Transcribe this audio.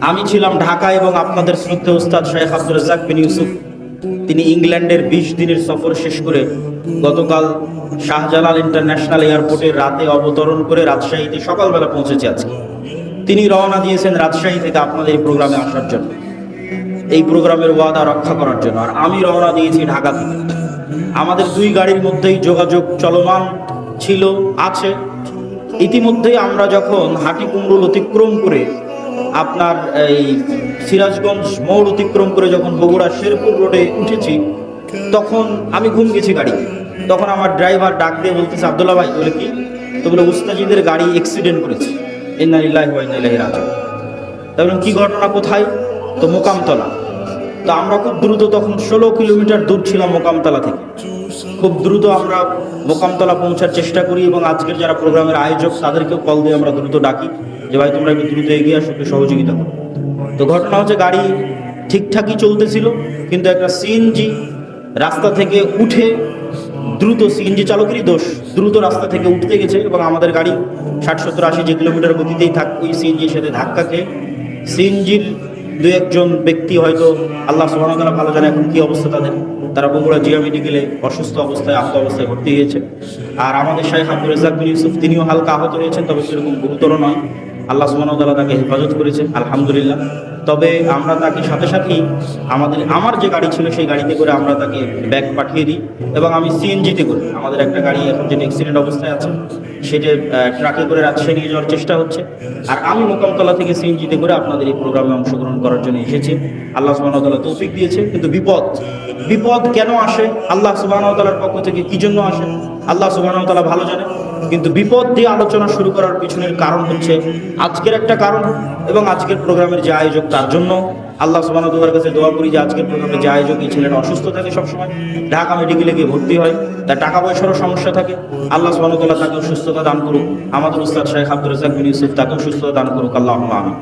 আমি ছিলাম ঢাকা এবং আপনাদের শ্রদ্ধেয় উস্তাদ শেখ আব্দুল রাজাক বিন ইউসুফ। তিনি ইংল্যান্ডের বিশ দিনের সফর শেষ করে গতকাল শাহজালাল ইন্টারন্যাশনাল এয়ারপোর্টে রাতে অবতরণ করে রাজশাহীতে সকালবেলা পৌঁছেছে আজকে। তিনি রওনা দিয়েছেন রাজশাহী থেকে আপনাদের এই প্রোগ্রামে আসার জন্য। এই প্রোগ্রামের ওয়াদা রক্ষা করার জন্য। আর আমি রওনা দিয়েছি ঢাকা থেকে। আমাদের দুই গাড়ির মধ্যেই যোগাযোগ চলমান ছিল, আছে। ইতিমধ্যেই আমরা যখন হাটি কুমরুল অতিক্রম করে আপনার এই সিরাজগঞ্জ মোড় অতিক্রম করে যখন বগুড়া শেরপুর রোডে উঠেছি, তখন আমি ঘুম গেছি গাড়ি। তখন আমার ড্রাইভার ডাক দিয়ে বলতেছে, আবদুল্লাহ ভাই, বলে কি? তো বলে, উস্তাজিদের গাড়ি অ্যাক্সিডেন্ট করেছে। ইন্নালিল্লাহি ওয়া ইন্না ইলাইহি রাজিউন। তা বললাম কি ঘটনা, কোথায়? তো মোকামতলা। তো আমরা খুব দ্রুত, তখন ষোলো কিলোমিটার দূর ছিলাম মোকামতলা থেকে। খুব দ্রুত আমরা মোকামতলা পৌঁছার চেষ্টা করি এবং আজকের যারা প্রোগ্রামের আয়োজক, তাদেরকেও কল দিয়ে আমরা দ্রুত ডাকি যে, ভাই, তোমরা একটু দ্রুত এগিয়ে আসো, একটু সহযোগিতা করো। তো ঘটনা হচ্ছে গাড়ি ঠিকঠাকই চলতেছিল, কিন্তু একটা সিএনজি রাস্তা থেকে উঠে দ্রুত সিএনজি চালকেরই দোষ। দ্রুত রাস্তা থেকে উঠতে গেছে এবং আমাদের গাড়ি ষাট, সত্তর, আশি যে কিলোমিটার গতিতেই থাক, ওই সিএনজির সাথে ধাক্কা খেয়ে সিএনজির দু একজন ব্যক্তি হয়তো আল্লাহ সুবাহতালা ভালো জানে এখন কি অবস্থা তাদের। তারা বগুড়া জিয়া মেডিকেলে অসুস্থ অবস্থায়, আহত অবস্থায় ভর্তি হয়েছে। আর আমাদের শাহেখ আব্দুল রাজাক বিন ইউসুফ, তিনিও হালকা আহত হয়েছেন, তবে সেরকম গুরুতর নয়। আল্লাহ সুবাহতালা তাকে হেফাজত করেছে আলহামদুলিল্লাহ। তবে আমরা তাকে সাথে সাথেই আমাদের, আমার যে গাড়ি ছিল সেই গাড়িতে করে আমরা তাকে ব্যাগ পাঠিয়ে দিই এবং আমি সিএনজিতে করে, আমাদের একটা গাড়ি এখন যেটা অ্যাক্সিডেন্ট অবস্থায় আছে, সেটা ট্রাকে করে রাজশাহী নিয়ে যাওয়ার চেষ্টা হচ্ছে। আর আমি মোকামতলা থেকে সিএনজিতে করে আপনাদের এই প্রোগ্রামে অংশগ্রহণ করার জন্য এসেছি। আল্লাহ সুবাহতাল্লাহ তৌফিক দিয়েছে, কিন্তু বিপদ বিপদ কেন আসে? আল্লাহ সুবাহতালার পক্ষ থেকে কি জন্য আসে? আল্লাহ সুবাহতালা ভালো জানে কিন্তু বিপদ দিয়ে আলোচনা শুরু করার পিছনের কারণ হচ্ছে আজকের একটা কারণ এবং আজকের প্রোগ্রামের যে আয়োজক তার জন্য। আল্লাহ সুবাহতালার কাছে দোয়া করি যে আজকের প্রোগ্রামে যে আয়োজক এই ছেলেটা অসুস্থ থাকে সবসময়, ঢাকা মেডিকেলে গিয়ে ভর্তি হয়, তার টাকা পয়সারও সমস্যা থাকে, আল্লাহ সুবাহতাল্লাহ তাকেও সুস্থতা দান করুক। আমাদের উস্তাদ শাহেখ আব্দুল রাজাক বিন ইউসুফ তাকেও সুস্থতা দান করুক, আল্লাহ আমি